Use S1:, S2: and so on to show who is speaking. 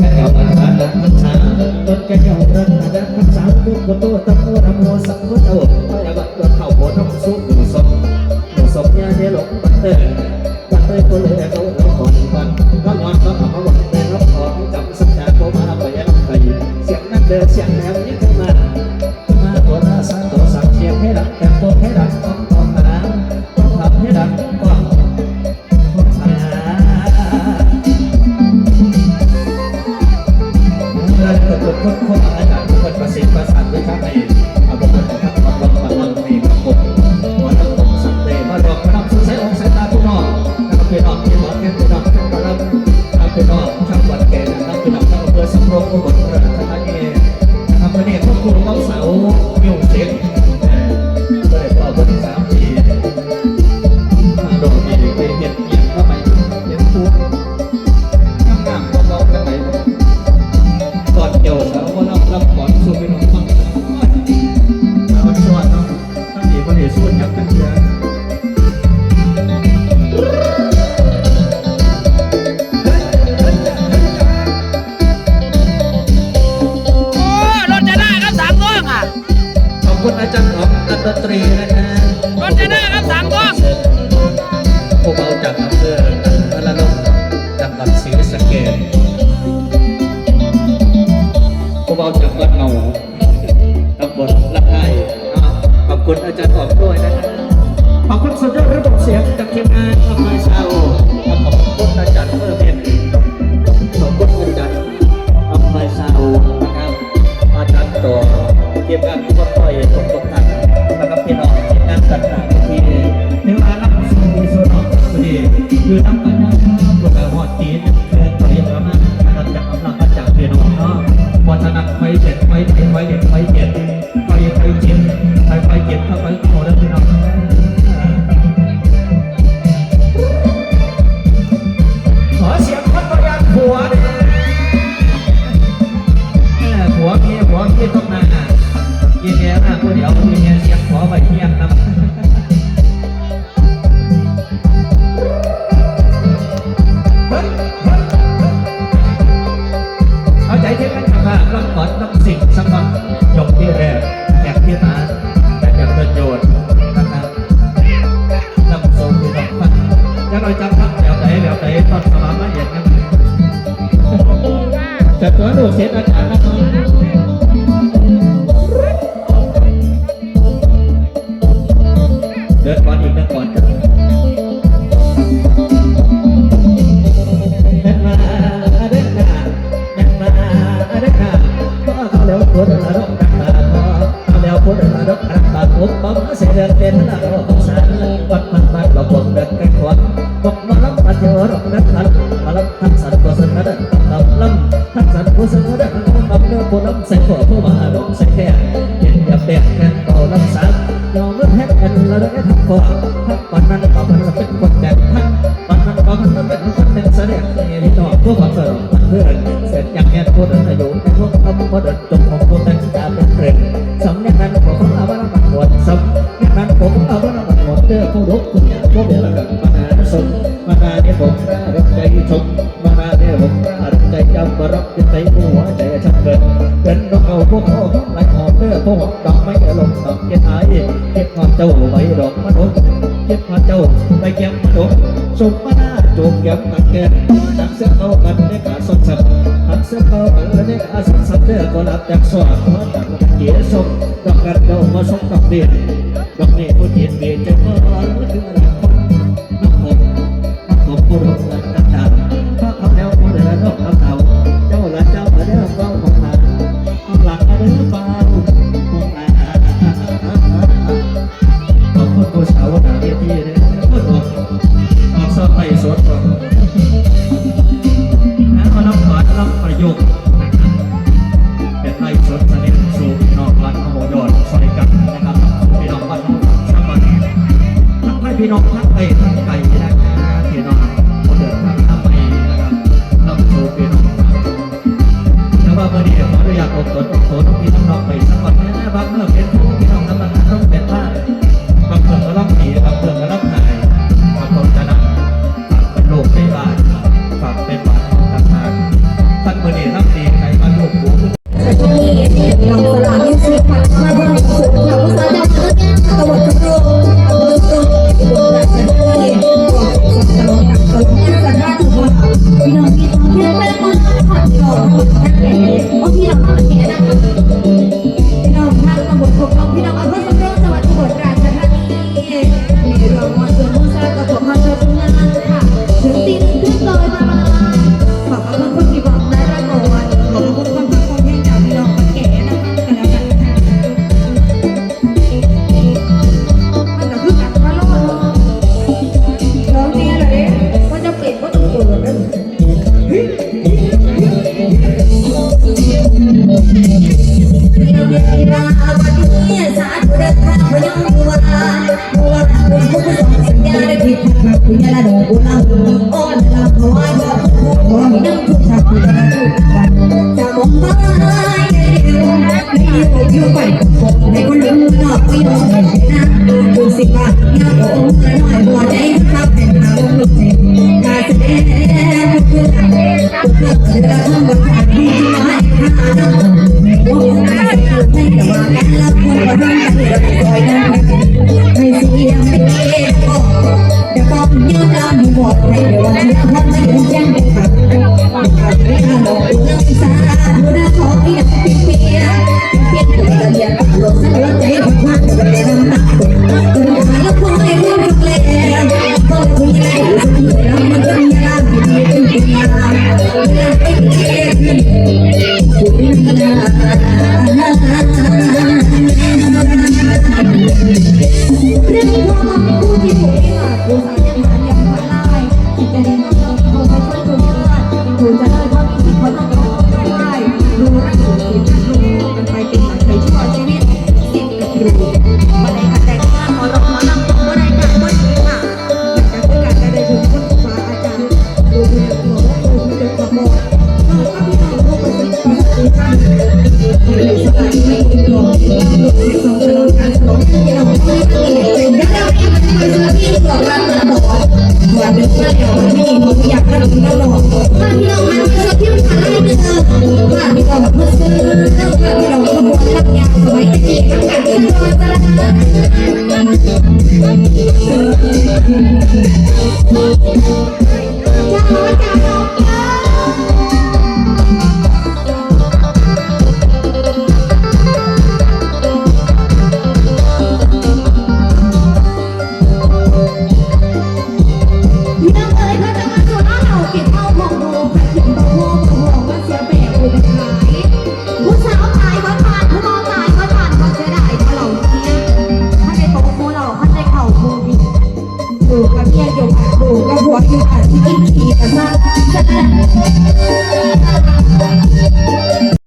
S1: แก่ งินเกิดคนอาจารย์คนประสิทธิ์ประสานด้วยครับในอาบุคคลของท่านความรักความรักมีครับผมหัวน้ำผมสังเตมาดอกมาดอกสุดใสองสายตาผู้นอกนะครับพี่น้องพี่น้อนพี่น้องแก่มารับพี่น้องชาววัดแก่นะครับพี่น้องชาวอำเภอสำโรงอุบลราช อา
S2: จา
S1: รย์ของอัตตรีนะฮะ
S2: รถจะได้ครับสามก้อง
S1: ผู้เบาจากอำเภอพระนครจังหวัดศรีสะเกษผู้เบาจากวัดเงาตำบลละไห้อ่าขอบคุณอาจารย์ออกด้วยนะฮะขอบคุณสุดยอดระบบเสียงจากทีมงานอำเภอชาวขอบคุณอาจารย์เมื่อเป็นขอบคุณอาจารย์อำเภอชาวนะครับอาจารย์ต่อทีมงาน ผู้เดียวเยี่ยแย่เสียงขอใบเทียงนะ รักบปั๊บเสียเดินเป็นละรกสารวัดพันบ้านเราพวกเดินกันขวางตกมาลับมาเที่ยวรกนักขันมาลับทักษะตัวสนเดินลำลำทักษะผู้สนเดินลำเนื้อผู้ลำใส่หัวผู้มาดงใส่แค่เห็นอย่าเปียกแค่ต่อลำสามยอมรับแพ้กันละเรื่องทำก่อนทักก่นนั้นก็มันเป็นคนแจกทักก่อนนั้นก็มันเป็นคนเป็นเสด็จนี่ต่อพวกมันเกิดเพื่อนเสร็จอย่างแก่คนอายุในพวกเขาพอเดินจงของคน ผมเอาว่ามันหมดเด้อผู้ลุกผู้เนี่ยผู้เดียวกันมานาสมมานาเนี่ยผมรักใจชมมานาเนี่ยผมรักใจจำมารับใจหัวใจชักเกินเป็นนกเอาพวกเขาไหลหอมเด้อพวกดอกไม้ลงดอกเก็บหายเก็บความเจ้าใบดอกมนุษย์เก็บความเจ้าใบเก็บมนุษย์สมมานาจูบเก็บกันแก่นักเสียเอากันในกาสดสับนักเสียเอากันในกาสดสับเด้อก็รับจากสวรรค์มาจากเกี่ยสมดอกกันเจ้ามาสมดอกเดีย นดอกนี้ผู้เย็นเบียใจมา พี่น้องทั้งไก่ทั้งไก่ คือ
S3: no, no.